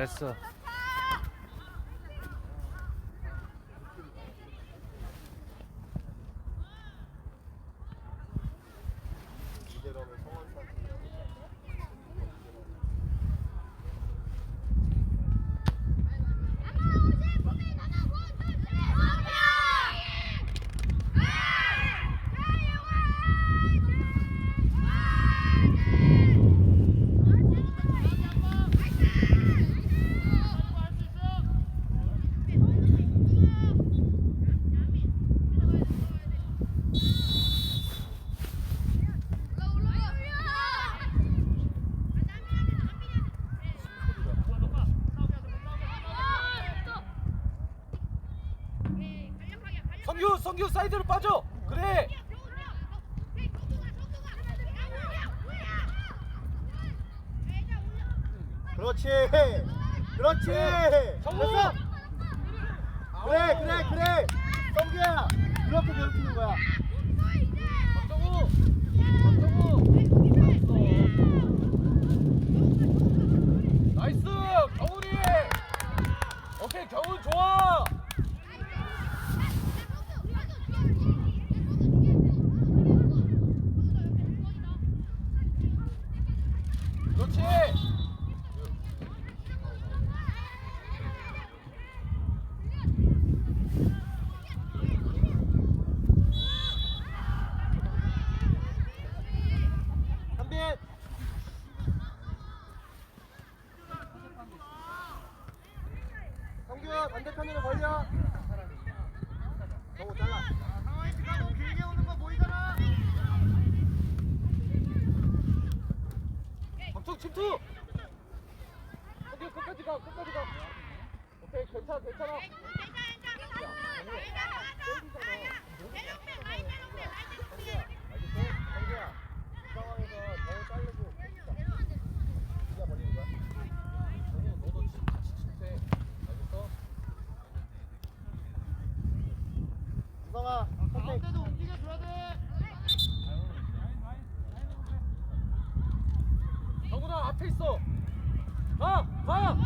잘했어. 사이드로 빠져. 그래. 그렇지 그렇지! 됐어 그래 그래 그래 성규야 그렇게 괴롭히는 거야 박정우. 박정우. 나이스. 경훈이. 오케이 경훈 좋아. 그렇지. 한빈 성규 반대편으로 벌려 너무 잘라 상황이가 너무 길게 오는 거 보이잖아 박정 침투. 끝까지 가. 끝까지 가. 오케이 괜찮아 괜찮아. 상황에서 더 자르고 네가 벌리는 거야 정우 너도 치- 같이 침투해. 알겠어? 유성아 선택 가운데도 움직여줘야 돼. 있어. 가 가.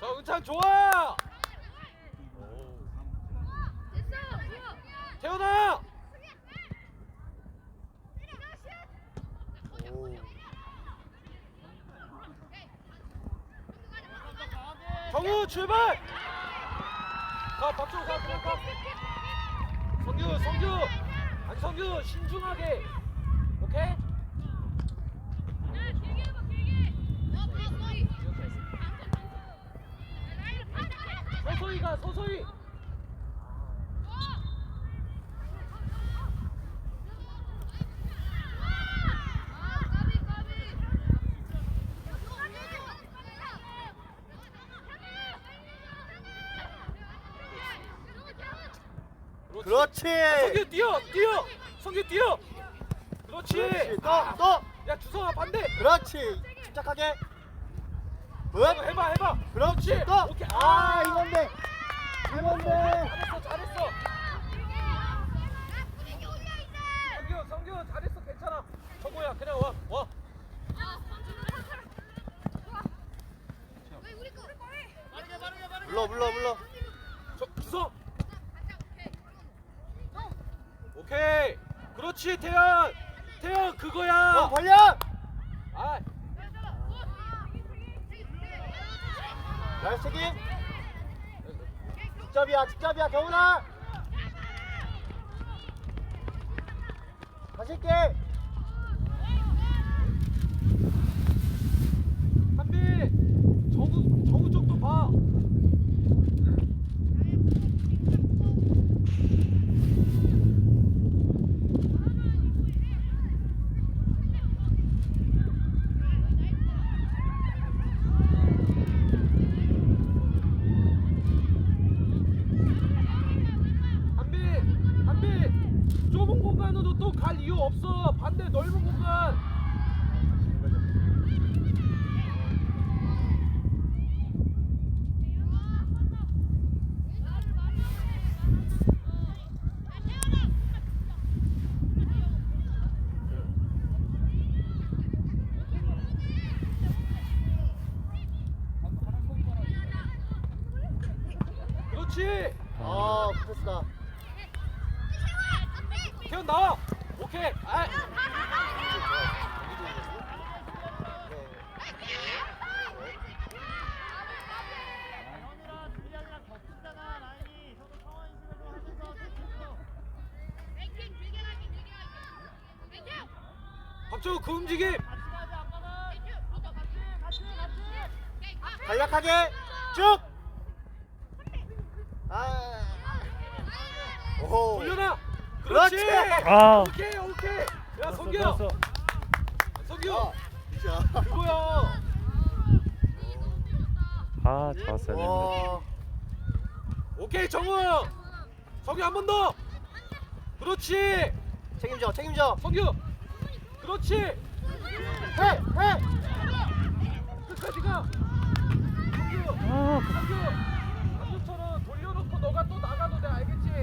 자 은찬 좋아. 태훈아. 오. 정우 출발! 가 박정우 가 그냥 가 성규 성규! 안성규 신중하게. 오케이? 서서히 가 서서히 그렇지. 성규 뛰어 뛰어. 성규 뛰어. 그렇지. 그렇지. 아, 또또 야 주성아 반대. 그렇지. 침착하게. 굿. 어, 해봐 해봐. 그렇지. 또 오케이. 아 이건데. 이건데. 잘했어 잘했어. 성규 성규 잘했어. 괜찮아. 정우야 그냥 와와. 불러 불러 불러 저, 주성 오케이 그렇지 태연. 태연 그거야. 어 벌려 아 나이스 책임 직접이야 직접이야 경훈아. 할게 한빈 정우 정우 쪽도 봐 한빈 한빈 좁은 공간으로 또 갈 이유 없어 반대 넓은 공간 그렇지. 아 패스다 태연 나와. 오케이. 아. 박정우 그 움직임. 간략하게 쭉 아. 오. 돌려놔. 그렇지. 그렇지. 아. 오케이 오케이. 야 좋았어, 성규. 좋았어. 성규. 야, 자. 그거야. 아, 좋았어요. 와. 오케이 정우. 성규 한 번 더. 그렇지. 책임져, 책임져. 성규. 그렇지. 해, 해. 끝까지 가. 성규. 아, 성규. 방금처럼 돌려놓고 너가 또 나가도 돼 알겠지?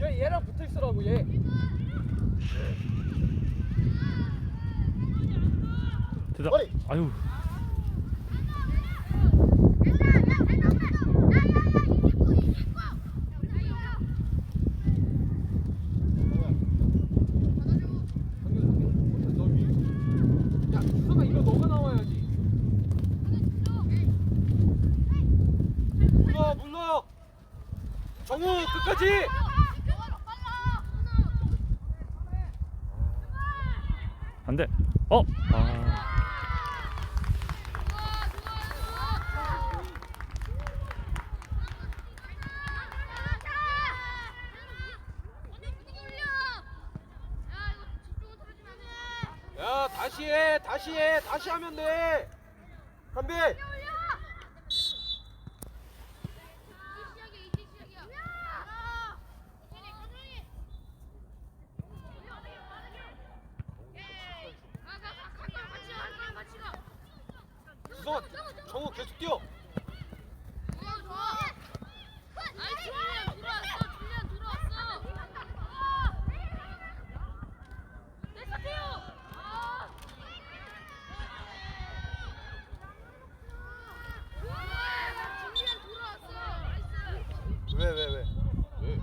얘 얘랑 붙어 있으라고 얘. 됐다. 머리. 아유. 너 위. 야 수성아 이거 너가 나와야지. 불러 불러. 정우 끝까지. 안 돼. 어? 아. 야 다시 해 다시 해 다시 하면 돼. 현빈, 수성아 정우 계속 뛰어. 왜, 왜, 왜? 왜?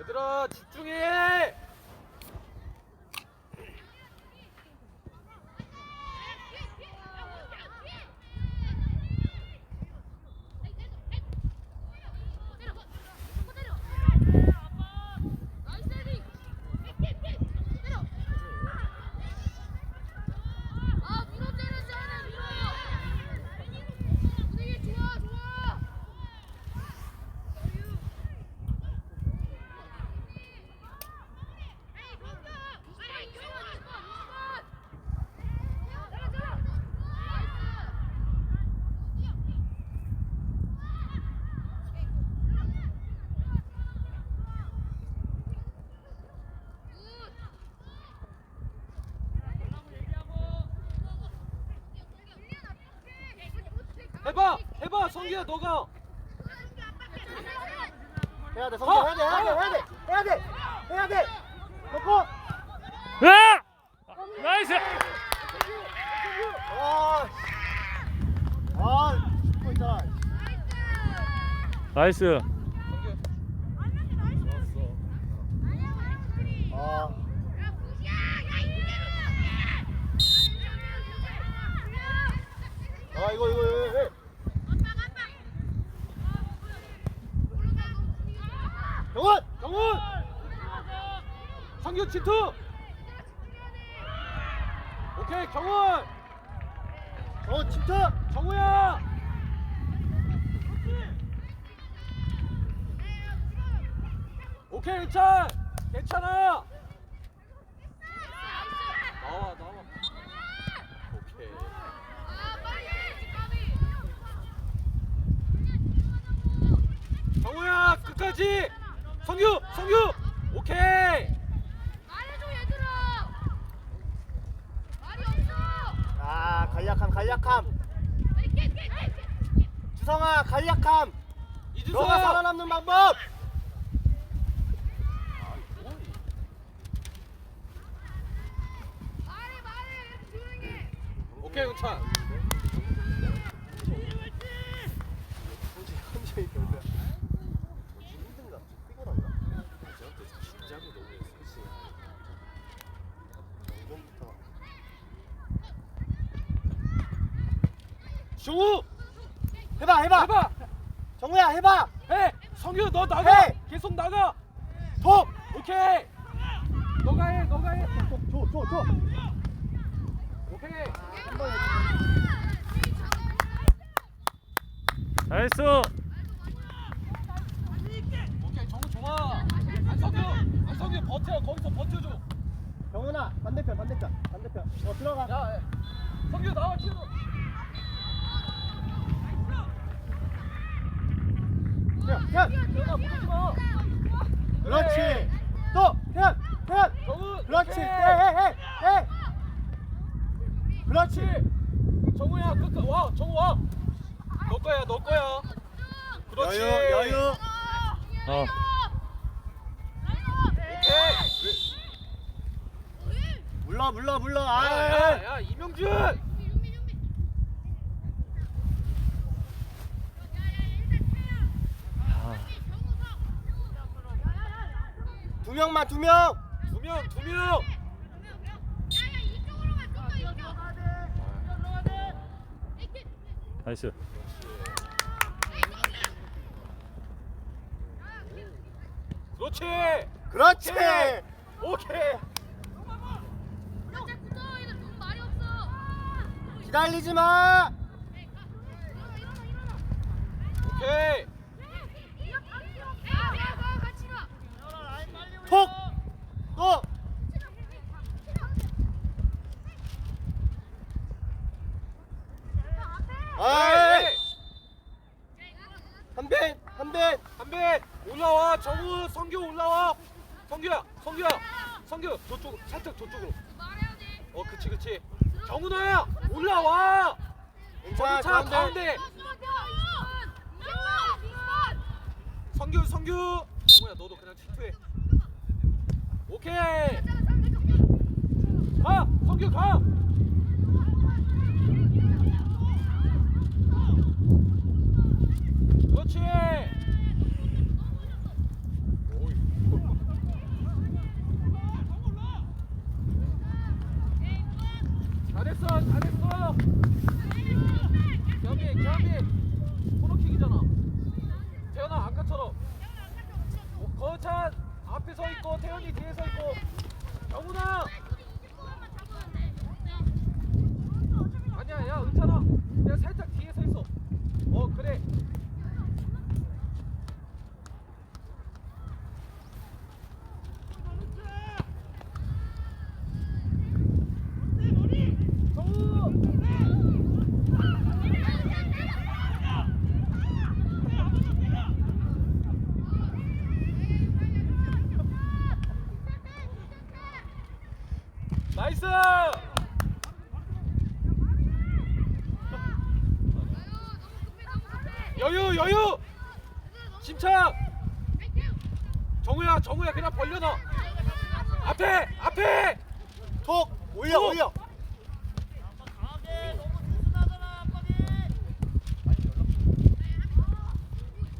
얘들아 집중해. 아, 밀어 때리지 않아, 밀어! 분위기 좋아, 좋아! 해봐 해봐 성기야 너가. 해야 돼, 성규 해야 돼, 해야 돼, 해야 돼, 해야 돼, 해야 돼. 놓고. 으아! 나이스! 아, 아, 죽고 있잖아. 나이스. 아, 야 이거 이거 이거, 이거. 경원! 경훈 성규 침투! 오케이 경훈 경원 침투! 정우야! 오케이 은찬 괜찮아! 나와 나와. 정우야 끝까지 성규 성규 오케이 말해줘 얘들아 말이 없어 아 간략함. 주성아 간략함. 이준서 너가 살아남는 방법! 오케이 은찬 현재 현재 별로야 힘든가 피곤한가 긴장이 너무 했어 그치 이전부터 정우 해봐 해봐. 해봐. 정우야 해봐. 해. 성규 너 나가. 해! 계속 나가. 톡. 오케이. 너가 해 너가 해. 줘줘줘 오케이. 나이스 오케이 정우 좋아 안성규 안성규 버텨 거기서 버텨줘 경훈아 반대편 반대편 반대편 어 들어가 야 야. 성규 나와 튀어 태연 태연 태연아 무너지 마 그렇지 또 태연 태연 정우 그렇지 오케이. 해해해해 그렇지 정우야 끝까 와 정우 와너 거야 너 거야 그렇지 여유 여유 어 오케이 물러 물러 물러. 아 야야야. 이명준! 아, 두 명만 두명. 두 명 두 명! 나이스. 그렇지! 그렇지! 오케이 기다리지 마 오케이 톡! 또! 아이! 한빈! 한빈! 한배 올라와 정우 성규 올라와 성규야 성규야 성규 저쪽 살짝 저쪽으로 어 그치 그치 정훈아야 올라와! 괜찮아 정차 가운데. 가운데 성규 성규 정우야 너도 그냥 침투해 오케이 가 성규 가 그렇지 오이. 잘했어 잘했어 경기 경기 코너킥이잖아 태연아 아까처럼 어, 거찬 앞에 서 있고 태연이 뒤에 서 있고 정훈아 아니야 야 은찬아 내가 살짝 뒤에 서 있어 어 그래 정우 나이스 여유 여유 침착 정우야 정우야 그냥 벌려놔 앞에 앞에 톡! 올려 톡! 올려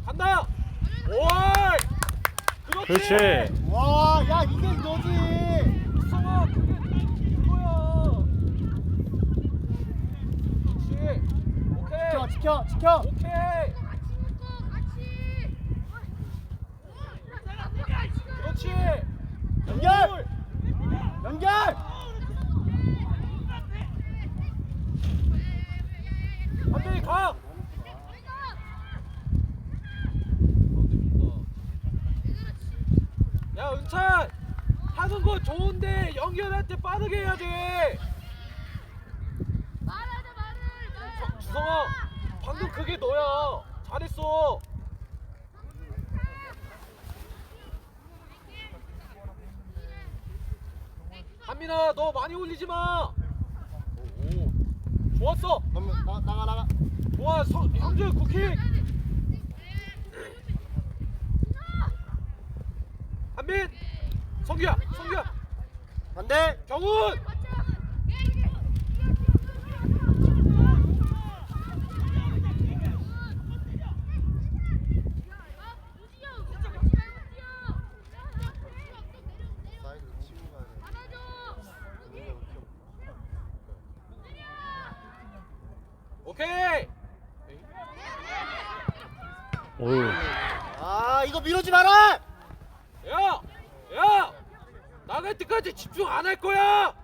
간다 오이 그렇지. 와 야 이게 너지. 성아 그게 그거야. 그렇지. 지켜 지켜 오케이. 같이 묶어 같이 그렇지. 연결! 연결! 한명이 가. 야 은찬 하는 거 좋은데 연결할 때 빠르게 해야지. 말하자 말을 주- 주성아 방금 그게 너야. 잘했어. 한민아 너 많이 올리지 마. 오, 좋았어. 나, 나가 나가 좋아 서, 형준 쿠킹. 한민 성규야 성규야. 반대. 돼 오케이. 오우. 아 이거 미루지 마라! 야야 나갈 때까지 집중 안 할 거야!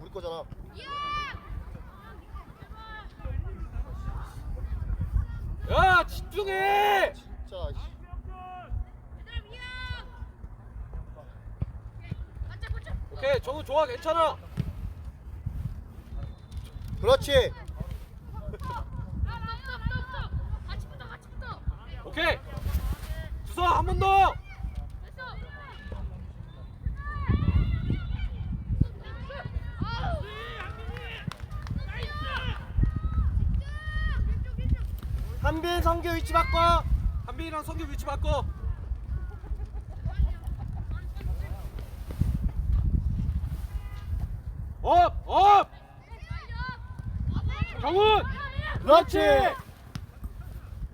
우리 거잖아. 야 집중해! 진짜 씨. 오케이 정우 좋아 괜찮아. 그렇지. 오케이. 주서 한 번 더 한빈 성규 위치 바꿔 한빈이랑 성규 위치 바꿔 업! 업! 정훈! 그렇지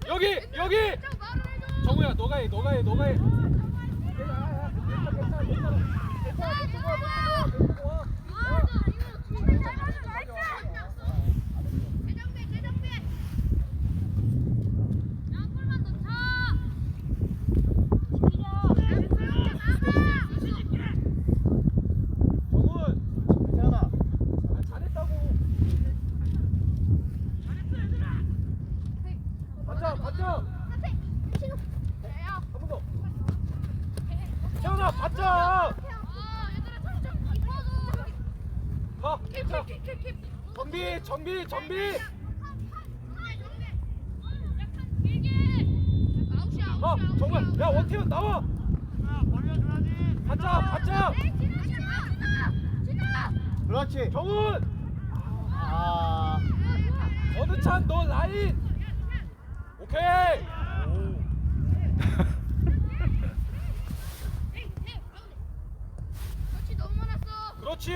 여기! 여기! 정우야 너가 해 너가 해 너가 해 정훈! 괜찮아 아, 잘했다고 반장 반장 한 번 더 태훈아 반장 가 괜찮아 정비 정비. 어 정우야 야 원태현 나와. 반장 반장 그렇지. 정훈. 아. 어느 찬 너 라인. 오케이. 그렇지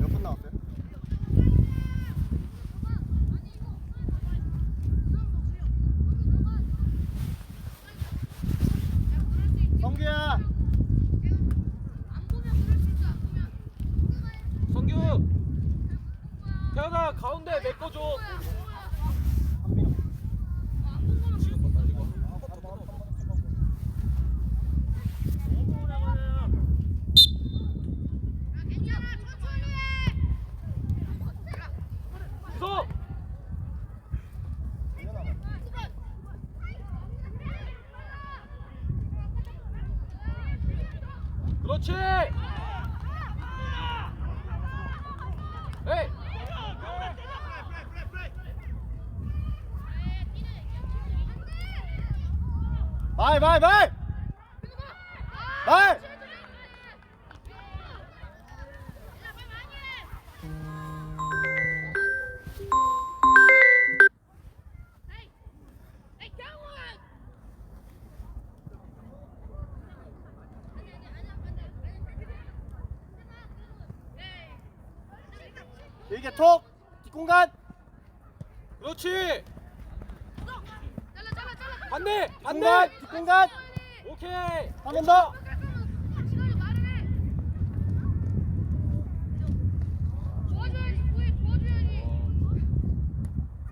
몇 분 나왔어요? 성규야 성규 태현아 가운데 내 거 줘 지금 봐 이거 주서 그렇지 에이 말말 말! 말! 톡! 뒷공간! 그렇지 잘라 잘라 잘라 반대 뒷공간 반대 뒷공간 오케이 한 번 더.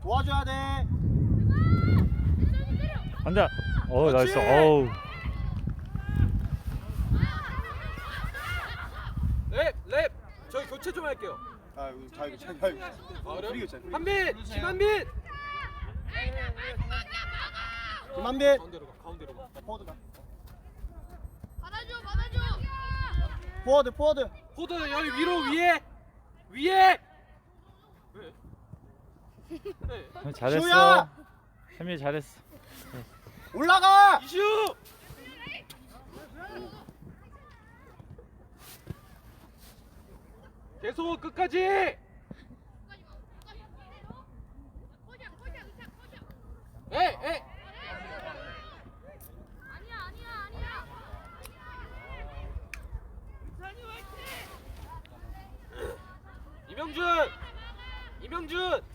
도와줘야 돼. 앉아. 어 나이스. 그렇지. 어우. 저희 교체 좀 할게요 아 이거 자 이거 그래요? 프리교 차. 한빈 김한빈 김한빈. 가운데로 가 가운데로 가 포워드 가. 받아줘 받아줘 포워드 포워드. 포드 여기 위로 위에 위에 왜? 네. 잘했어. 혜미 잘했어. 올라가. 이슈 계속 끝까지. 에이, 에이. 이명준! 이명준!